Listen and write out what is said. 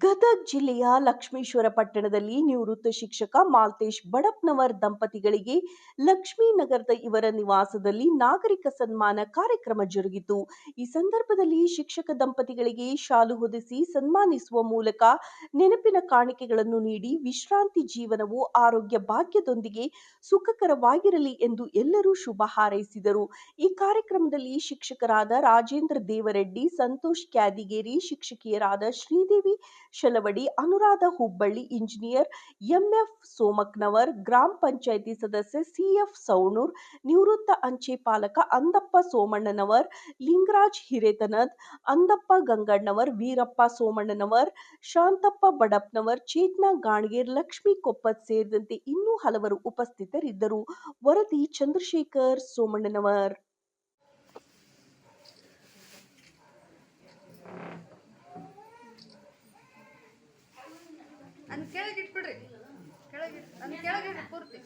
ಗದಗ ಜಿಲ್ಲೆಯ ಲಕ್ಷ್ಮೇಶ್ವರ ಪಟ್ಟಣದಲ್ಲಿ ನಿವೃತ್ತ ಶಿಕ್ಷಕ ಮಾಲ್ತೇಶ್ ಬಡಪ್ನವರ್ ದಂಪತಿಗಳಿಗೆ ಲಕ್ಷ್ಮೀನಗರದ ಇವರ ನಿವಾಸದಲ್ಲಿ ನಾಗರಿಕ ಸನ್ಮಾನ ಕಾರ್ಯಕ್ರಮ ಜರುಗಿತು. ಈ ಸಂದರ್ಭದಲ್ಲಿ ಶಿಕ್ಷಕ ದಂಪತಿಗಳಿಗೆ ಶಾಲು ಹೊದಿಸಿ ಸನ್ಮಾನಿಸುವ ಮೂಲಕ ನೆನಪಿನ ಕಾಣಿಕೆಗಳನ್ನು ನೀಡಿ ವಿಶ್ರಾಂತಿ ಜೀವನವು ಆರೋಗ್ಯ ಭಾಗ್ಯದೊಂದಿಗೆ ಸುಖಕರವಾಗಿರಲಿ ಎಂದು ಎಲ್ಲರೂ ಶುಭ ಹಾರೈಸಿದರು. ಈ ಕಾರ್ಯಕ್ರಮದಲ್ಲಿ ಶಿಕ್ಷಕರಾದ ರಾಜೇಂದ್ರ ದೇವರೆಡ್ಡಿ, ಸಂತೋಷ್ ಕ್ಯಾದಿಗೇರಿ, ಶಿಕ್ಷಕಿಯರಾದ ಶ್ರೀದೇವಿ ಶಲವಡಿ, ಅನುರಾಧ ಹುಬ್ಬಳ್ಳಿ, ಇಂಜಿನಿಯರ್ ಎಂಎಫ್ ಸೋಮಕ್ನವರ್ ಗ್ರಾಮ ಪಂಚಾಯಿತಿ ಸದಸ್ಯ ಸಿಎಫ್ ಸೌಣೂರ್, ನಿವೃತ್ತ ಅಂಚೆ ಪಾಲಕ ಅಂದಪ್ಪ ಸೋಮಣ್ಣನವರ್, ಲಿಂಗರಾಜ್ ಹಿರೇತನದ್, ಅಂದಪ್ಪ ಗಂಗಣ್ಣವರ್ ವೀರಪ್ಪ ಸೋಮಣ್ಣನವರ್, ಶಾಂತಪ್ಪ ಬಡಪ್ನವರ್ ಚೇತನಾ ಗಾಣಗೇರ್, ಲಕ್ಷ್ಮೀ ಕೊಪ್ಪತ್ ಸೇರಿದಂತೆ ಇನ್ನೂ ಹಲವರು ಉಪಸ್ಥಿತರಿದ್ದರು. ವರದಿ ಚಂದ್ರಶೇಖರ್ ಸೋಮಣ್ಣನವರ್. ಅನ್ ಕೆಳಗಿಟ್ಬಿಡ್ರಿ ಕೆಳಗಿಟ್ ಕೆಳಗೆ ಅನ್ ಕೆಳಗೆ ಇಡ್ರಿ ಪೂರ್ತಿ.